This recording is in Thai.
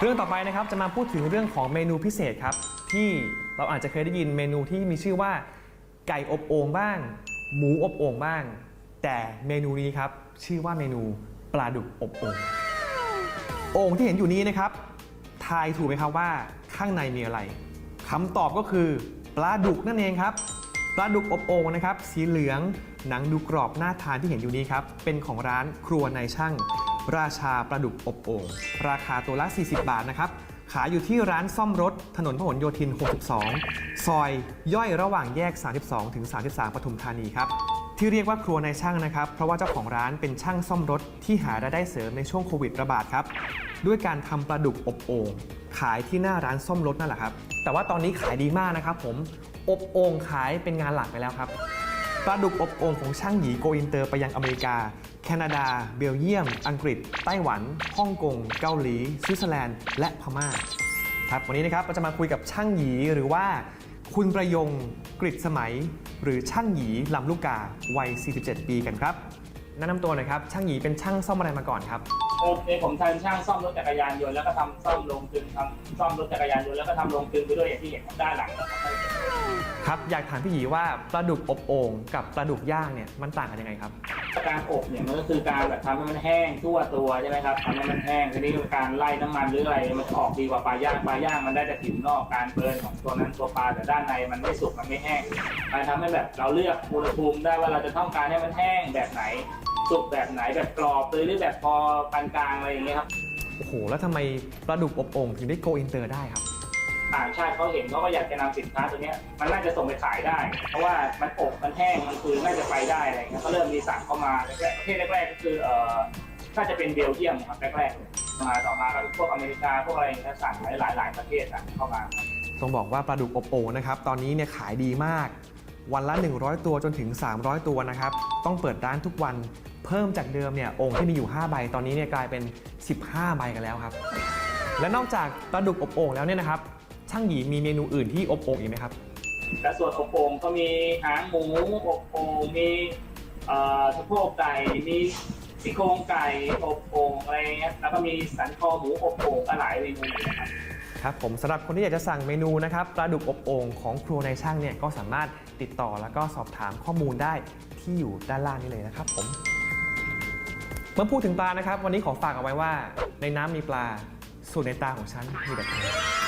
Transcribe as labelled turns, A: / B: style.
A: เรื่องต่อไปนะครับจะมาพูดถึงเรื่องของเมนูพิเศษครับ ที่เราอาจจะเคยได้ยินเมนูที่มีชื่อว่า ไก่อบโอ่งบ้าง หมูอบโอ่งบ้าง แต่เมนูนี้ครับชื่อว่าเมนูปลาดุกอบโอ่งโอ่งที่เห็นอยู่นี้นะครับทายถูกไหมครับว่าข้างในมีอะไรคำตอบก็คือปลาดุกนั่นเองครับปลาดุกอบโอ่งนะครับสีเหลืองหนังดูกรอบน่าทานที่เห็นอยู่นี้ครับเป็นของร้านครัวนายช่าง ราชาปลาดุกอบโอ่งราคาตัวละ 40 บาทนะครับ ขายอยู่ที่ร้านซ่อมรถ ถนนพหลโยธิน 62 ซอยย่อยระหว่างแยก 32 ถึง 33 ปทุมธานีครับ ที่เรียกว่าครัวนายช่างนะครับ เพราะว่าเจ้าของร้านเป็นช่างซ่อมรถที่หารายได้เสริมในช่วงโควิดระบาดครับ ด้วยการทำปลาดุกอบโอ่งขายที่หน้าร้านซ่อมรถนั่นแหละครับ แต่ว่าตอนนี้ขายดีมากนะครับผม อบโอ่งขายเป็นงานหลักไปแล้วครับ ปลาดุกอบโอ่งของช่างหยีโกอินเตอร์ไปยังอเมริกา แคนาดา เบลเยียม อังกฤษ ไต้หวัน ฮ่องกง เกาหลี สวิตเซอร์แลนด์ และพม่า ครับ วันนี้นะครับเราจะมาคุยกับช่างหยีหรือว่า คุณประยงกฤษสมัย หรือช่างหยีลำลูกกา วัย 47 ปีกันครับ แนะนำตัวหน่อยครับ ช่างหยีเป็นช่างซ่อมอะไรมาก่อนครับ
B: โอเคผมทำช่างซ่อมรถจักรยานยนต์แล้วก็ทำซ่อมโรงกลึงทำซ่อมรถจักรยานยนต์แล้วก็ทำโรงกลึงไปด้วยอย่างที่เห็นด้านหลังนะครับ
A: ครับ อยากถามพี่หยีว่าปลาดุกอบโอ่งกับปลาดุกย่างเนี่ยมันต่างกันยังไงครับ
B: การอบเนี่ยมันก็คือการแบบทำให้มันแห้งทั่วตัวใช่ไหมครับทำให้มันแห้งทีนี้การไล่น้ำมันหรืออะไรมันจะออกดีกว่าปลาย่างปลาย่างมันได้แต่ผิวนอกการเบิร์นของตัวนั้นตัวปลาแต่ด้านในมันไม่สุกมันไม่แห้งการทำให้แบบเราเลือกอุณหภูมิได้ว่าเราจะต้องการให้มันแห้งแบบไหน สุกแบบไหนแบบกรอบเลยหรือแบบพอปานกลางอะไรอย่างเงี้ยครับ
A: โอ้โห แล้วทำไมปลาดุกอบโอ่งถึงได้โกอินเตอร์ได้ครับ
B: ต่างชาติเขาเห็นเขาก็อยากจะนำสินค้าตัวเนี้ยมันน่าจะส่งไปขายได้ เพราะว่ามันอบมันแห้งมันคือน่าจะไปได้อะไรเงี้ยเขาเริ่มมีสั่งเข้ามาแรกๆประเทศแรกๆก็คือเอ่อน่าจะเป็นเบลเยียมครับแรกๆเลยมาต่อมาก็พวกอเมริกาพวกอะไรเงี้ยสั่งหลายๆหลายประเทศสั่งเข้ามาครับ
A: ต้องบอกว่าปลาดุกอบโอ่งนะครับตอนนี้เนี่ยขายดีมาก วันละ 100 ตัวจนถึง 300 ตัวนะครับ ต้องเปิดร้านทุกวัน เพิ่มจากเดิมเนี่ยโองค์ที่มีอยู่ 5 ใบ ตอนนี้เนี่ยกลายเป็น 15 ใบกันแล้วครับ และนอกจากปลาดุกอบโอ่งแล้วเนี่ยนะครับ ช่างหยีมีเมนูอื่นที่อบโอ่งอีกไหมครับ
B: และส่วนอบโอ่งก็มีหางหมูอบโอ่งมีเอ่อสะโพกไก่มีซี่โครงไก่อบโอ่งอะไรเงี้ยแล้วก็มีสันคอหมูอบโอ่งก็หลายเมนูนะครับ
A: ครับผมสำหรับคนที่อยากจะสั่งเมนูนะครับปลาดุกอบโอ่งของครัวในช่างเนี่ยก็สามารถติดต่อแล้วก็สอบถามข้อมูลได้ที่อยู่ด้านล่างนี้เลยนะครับผม เมื่อพูดถึงปลานะครับ วันนี้ขอฝากเอาไว้ว่า ในน้ำมีปลา ส่วนในตาของฉันมีแต่ปลา